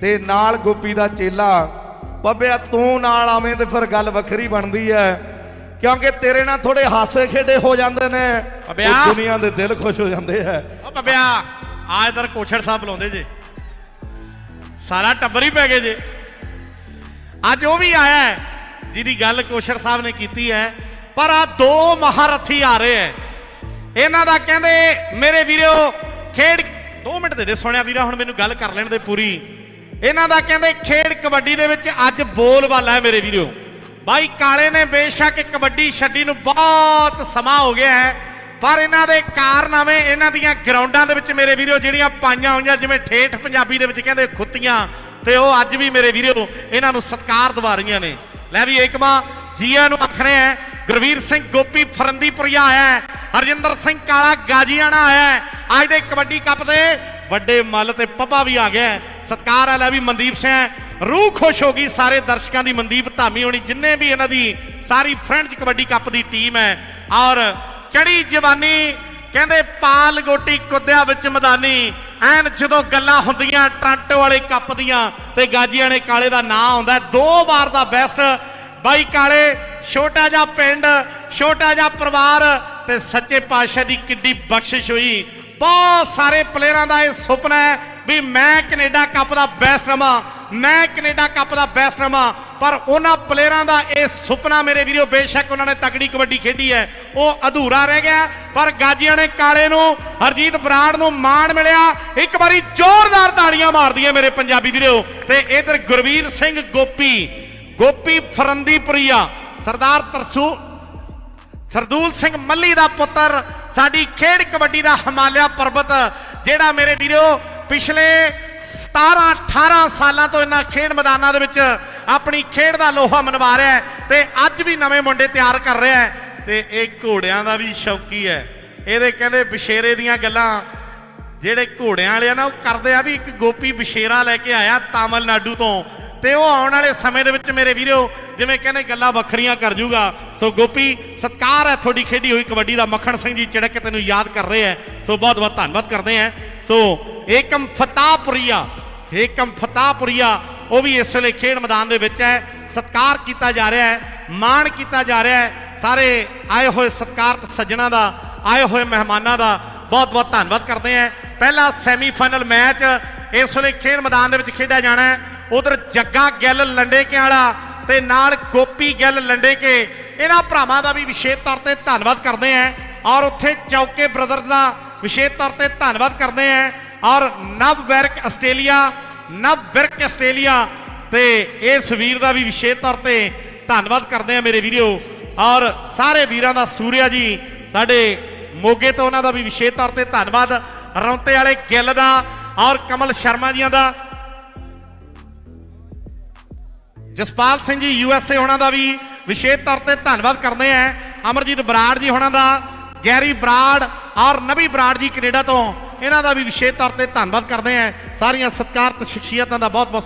ਤੇ ਨਾਲ ਗੋਪੀ ਦਾ ਚੇਲਾ। ਬੱਬਿਆ ਤੂੰ ਨਾਲ ਆਵੇਂ ਤੇ ਫਿਰ ਗੱਲ ਵੱਖਰੀ ਬਣਦੀ ਐ। ਕਿਉਂਕਿ ਤੇਰੇ ਨਾਲ ਥੋੜੇ ਹਾਸੇ ਖੇਡੇ ਹੋ ਜਾਂਦੇ ਨੇ। ਬੱਬਿਆ। ਉਹ ਦੁਨੀਆ ਦੇ ਦਿਲ ਖੁਸ਼ ਹੋ ਜਾਂਦੇ ਐ। ਓ ਬੱਬਿਆ ਆ ਇਧਰ ਕੋਛੜ ਸਾਹਿਬ ਬੁਲਾਉਂਦੇ ਜੇ। ਸਾਰਾ ਟੱਬਰ ਹੀ ਪੈ ਗਏ ਜੇ। ਅੱਜ ਉਹ ਵੀ ਆਇਆ ਜਿਹਦੀ ਗੱਲ ਕੋਛੜ ਸਾਹਿਬ ਨੇ ਕੀਤੀ ਹੈ ਪਰ ਆ ਦੋ ਮਹਾਰਥੀ ਆ ਰਹੇ ਐ। ਇਹਨਾਂ ਦਾ ਕਹਿੰਦੇ ਮੇਰੇ ਵੀਰੋ ਖੇਡ 2 ਮਿੰਟ ਦੇ ਦੇ ਸੁਣਿਆ ਵੀਰਾ ਹੁਣ ਮੈਨੂੰ ਗੱਲ ਕਰ ਲੈਣ ਦੇ ਪੂਰੀ। ਇਹਨਾਂ ਦਾ ਕਹਿੰਦੇ ਖੇਡ ਕਬੱਡੀ ਦੇ ਵਿੱਚ ਅੱਜ ਬੋਲਬਾਲਾ ਹੈ ਮੇਰੇ ਵੀਰੋ। ਬਾਈ ਕਾਲੇ ਨੇ ਬੇਸ਼ੱਕ ਕਬੱਡੀ ਛੱਡੀ ਨੂੰ ਬਹੁਤ ਸਮਾਂ ਹੋ ਗਿਆ ਹੈ, ਪਰ ਇਹਨਾਂ ਦੇ ਕਾਰਨਾਮੇ ਇਹਨਾਂ ਦੀਆਂ ਗਰਾਊਂਡਾਂ ਦੇ ਵਿੱਚ ਮੇਰੇ ਵੀਰੋ ਜਿਹੜੀਆਂ ਪਾਈਆਂ ਹੋਈਆਂ, ਜਿਵੇਂ ਠੇਠ ਪੰਜਾਬੀ ਦੇ ਵਿੱਚ ਕਹਿੰਦੇ ਖੁੱਤੀਆਂ, ਤੇ ਉਹ ਅੱਜ ਵੀ ਮੇਰੇ ਵੀਰੋ ਇਹਨਾਂ ਨੂੰ ਸਤਿਕਾਰ ਦਿਵਾ ਰਹੀਆਂ ਨੇ। ਲੈ ਵੀ ਏਕਮਾ ਜੀਆ ਨੂੰ ਆਖਰੇ ਹੈ, ਗੁਰਵੀਰ ਸਿੰਘ ਗੋਪੀ ਫਰੰਦੀਪੁਰੀਆ ਆਇਆ ਹੈ, ਹਰਜਿੰਦਰ ਸਿੰਘ ਕਾਲਾ ਗਾਜੀਆਣਾ ਆਇਆ ਹੈ, ਅੱਜ ਦੇ ਕਬੱਡੀ ਕੱਪ ਦੇ ਵੱਡੇ ਮੱਲ ਤੇ ਪੱਪਾ ਵੀ ਆ ਗਿਆ ਸਤਿਕਾਰ ਵਾਲਾ ਵੀ ਮਨਦੀਪ ਸਿੰਘ ਰੂਹ ਖੁਸ਼ ਹੋ ਗਈ, ਸਾਰੇ ਦਰਸ਼ਕਾਂ ਦੀ ਮਨਦੀਪ ਧਾਮੀ ਹੋਣੀ। ਜਿੰਨੇ ਵੀ ਇਹਨਾਂ ਦੀ ਸਾਰੀ ਫਰੈਂਚ ਕਬੱਡੀ ਕੱਪ ਦੀ ਟੀਮ ਹੈ। ਔਰ ਚੜੀ ਜਵਾਨੀ, ਕਹਿੰਦੇ ਪਾਲ ਗੋਟੀ ਕੁੱਦਿਆ ਵਿੱਚ ਮੈਦਾਨੀ। ਐਨ ਜਦੋਂ ਗੱਲਾਂ ਹੁੰਦੀਆਂ, ਟਰਾਂਟੋ ਵਾਲੇ ਕੱਪ ਦੀਆਂ ਤੇ ਗਾਜੀਆਂ ਨੇ ਕਾਲੇ ਦਾ ਨਾਂ ਆਉਂਦਾ ਦੋ ਵਾਰ ਦਾ ਬੈਸਟ ਬਾਈ ਕਾਲੇ, ਛੋਟਾ ਜਿਹਾ ਪਿੰਡ, ਛੋਟਾ ਜਿਹਾ ਪਰਿਵਾਰ ਤੇ ਸੱਚੇ ਪਾਤਸ਼ਾਹ ਦੀ ਕਿੱਡੀ ਬਖਸ਼ਿਸ਼ ਹੋਈ। ਬਹੁਤ ਸਾਰੇ ਪਲੇਅਰਾਂ ਦਾ ਇਹ ਸੁਪਨਾ ਹੈ। ਵੀ ਮੈਂ ਕੈਨੇਡਾ ਕੱਪ ਦਾ ਬੈਸਟ ਰਵਾਂ, ਮੈਂ ਕੈਨੇਡਾ ਕੱਪ ਦਾ ਬੈਸਟ ਰਵਾਂ, ਪਰ ਉਹਨਾਂ ਪਲੇਅਰਾਂ ਦਾ ਇਹ ਸੁਪਨਾ ਮੇਰੇ ਵੀਰੋ ਬੇਸ਼ੱਕ ਉਹਨਾਂ ਨੇ ਤਕੜੀ ਕਬੱਡੀ ਖੇਡੀ ਹੈ। ਉਹ ਅਧੂਰਾ ਰਹਿ ਗਿਆ, ਪਰ ਗਾਜੀਆਂ ਨੇ ਕਾਲੇ ਨੂੰ, ਹਰਜੀਤ ਬਰਾੜ ਨੂੰ ਮਾਣ ਮਿਲਿਆ। ਇੱਕ ਵਾਰੀ ਜ਼ੋਰਦਾਰ ਤਾੜੀਆਂ ਮਾਰਦੀਆਂ ਮੇਰੇ ਪੰਜਾਬੀ ਵੀਰੋ। ਤੇ ਇਧਰ ਗੁਰਵੀਰ ਸਿੰਘ ਗੋਪੀ ਗੋਪੀ ਫਰੰਦੀਪੁਰੀਆ, ਸਰਦਾਰ ਤਰਸੂ, ਸਰਦੂਲ ਸਿੰਘ ਮੱਲੀ ਦਾ ਪੁੱਤਰ, ਸਾਡੀ ਖੇਡ ਕਬੱਡੀ ਦਾ ਹਿਮਾਲਿਆ ਪਰਬਤ, ਜਿਹੜਾ ਮੇਰੇ ਵੀਰੋ ਪਿਛਲੇ 17 18 ਸਾਲਾਂ ਤੋਂ ਇਹਨਾਂ ਖੇਡ ਮੈਦਾਨਾਂ ਦੇ ਵਿੱਚ ਆਪਣੀ ਖੇਡ ਦਾ ਲੋਹਾ ਮਨਵਾ ਰਿਹਾ ਹੈ ਤੇ ਅੱਜ ਵੀ ਨਵੇਂ ਮੁੰਡੇ ਤਿਆਰ ਕਰ ਰਿਹਾ ਹੈ ਤੇ ਇਹ ਘੋੜਿਆਂ ਦਾ ਵੀ ਸ਼ੌਕੀ ਹੈ। ਇਹਦੇ ਕਹਿੰਦੇ ਬਸ਼ੇਰੇ ਦੀਆਂ ਗੱਲਾਂ, ਜਿਹੜੇ ਘੋੜਿਆਂ ਵਾਲੇ ਆ ਨਾ, ਉਹ ਕਰਦੇ ਆ ਵੀ ਇੱਕ ਗੋਪੀ ਬਸ਼ੇਰਾ ਲੈ ਕੇ ਆਇਆ ਤਾਮਿਲਨਾਡੂ ਤੋਂ। ਤੇ ਉਹ ਆਉਣ ਵਾਲੇ ਸਮੇਂ ਦੇ ਵਿੱਚ ਮੇਰੇ ਵੀਰੋ, ਜਿਵੇਂ ਕਹਿੰਦੇ ਗੱਲਾਂ ਵੱਖਰੀਆਂ ਕਰ ਜੂਗਾ। ਸੋ ਗੋਪੀ, ਸਤਕਾਰ ਹੈ ਤੁਹਾਡੀ ਖੇਡੀ ਹੋਈ ਕਬੱਡੀ ਦਾ। ਮੱਖਣ ਸਿੰਘ ਜੀ ਚੜਕ ਕੇ ਤੈਨੂੰ ਯਾਦ ਕਰ ਰਹੇ ਹੈ। ਸੋ ਬਹੁਤ ਬਹੁਤ ਧੰਨਵਾਦ ਕਰਦੇ ਹਾਂ। ਸੋ ਏਕਮ ਫਤਾਪੁਰੀਆ ਏਕਮ ਫਤਾਪੁਰੀਆ ਉਹ ਵੀ ਇਸ ਵੇਲੇ ਖੇਡ ਮੈਦਾਨ ਦੇ ਵਿੱਚ ਹੈ। ਸਤਕਾਰ ਕੀਤਾ ਜਾ ਰਿਹਾ ਹੈ, ਮਾਣ ਕੀਤਾ ਜਾ ਰਿਹਾ ਹੈ। ਸਾਰੇ ਆਏ ਹੋਏ ਸਤਿਕਾਰਤ ਸੱਜਣਾ ਦਾ, ਆਏ ਹੋਏ ਮਹਿਮਾਨਾਂ ਦਾ ਬਹੁਤ ਬਹੁਤ ਧੰਨਵਾਦ ਕਰਦੇ ਹਾਂ। ਪਹਿਲਾ ਸੈਮੀਫਾਈਨਲ ਮੈਚ, ਇਸ ਵੇਲੇ ਖੇਡ ਮੈਦਾਨ ਦੇ ਵਿੱਚ ਖੇਡਿਆ ਜਾਣਾ ਹੈ। ਉਧਰ ਜੱਗਾ ਗਿੱਲ ਲੰਡੇਕੇ ਵਾਲਾ ਤੇ ਨਾਲ ਗੋਪੀ ਗਿੱਲ ਲੰਡੇਕੇ। ਇਹਨਾਂ ਭਰਾਵਾਂ ਦਾ ਵੀ ਵਿਸ਼ੇਸ਼ ਤੌਰ ਤੇ ਧੰਨਵਾਦ ਕਰਦੇ ਹਾਂ ਔਰ ਉੱਥੇ ਚੌਕੇ ਬ੍ਰਦਰਜ਼ ਦਾ ਵਿਸ਼ੇਸ਼ ਤੌਰ ਤੇ ਧੰਨਵਾਦ ਕਰਦੇ ਹਾਂ ਔਰ network Australia, network Australia ਤੇ ਇਸ ਵੀਰ ਦਾ ਵੀ ਵਿਸ਼ੇਸ਼ ਤੌਰ ਤੇ ਧੰਨਵਾਦ ਕਰਦੇ ਹਾਂ ਮੇਰੇ ਵੀਰੋ। ਔਰ ਸਾਰੇ ਵੀਰਾਂ ਦਾ ਸੂਰਿਆ ਜੀ, ਸਾਡੇ ਮੋਗੇ ਤੋਂ ਉਹਨਾਂ ਦਾ ਵੀ ਵਿਸ਼ੇਸ਼ ਤੌਰ ਤੇ ਧੰਨਵਾਦ। ਰੌਂਤੇ ਵਾਲੇ ਗਿੱਲ ਦਾ ਔਰ ਕਮਲ ਸ਼ਰਮਾ ਜੀਆਂ ਦਾ Jaspal Singh ji U S A ਹੋਣਾ ਦਾ ਵੀ ਵਿਸ਼ੇਸ਼ ਤੌਰ ਤੇ ਧੰਨਵਾਦ ਕਰਦੇ ਆਂ ਅਮਰਜੀਤ ਬਰਾੜ ਜੀ ਹੋਣਾ ਦਾ, ਗੈਰੀ ਬਰਾੜ ਔਰ ਨਵੀ ਬਰਾੜ ਜੀ ਕੈਨੇਡਾ ਤੋਂ, ਇਹਨਾਂ ਦਾ ਵੀ ਵਿਸ਼ੇਸ਼ ਤੌਰ ਤੇ ਧੰਨਵਾਦ ਕਰਦੇ ਆਂ ਸਾਰੀਆਂ ਸਤਿਕਾਰਤ ਸ਼ਖਸੀਅਤਾਂ ਦਾ ਬਹੁਤ ਬਹੁਤ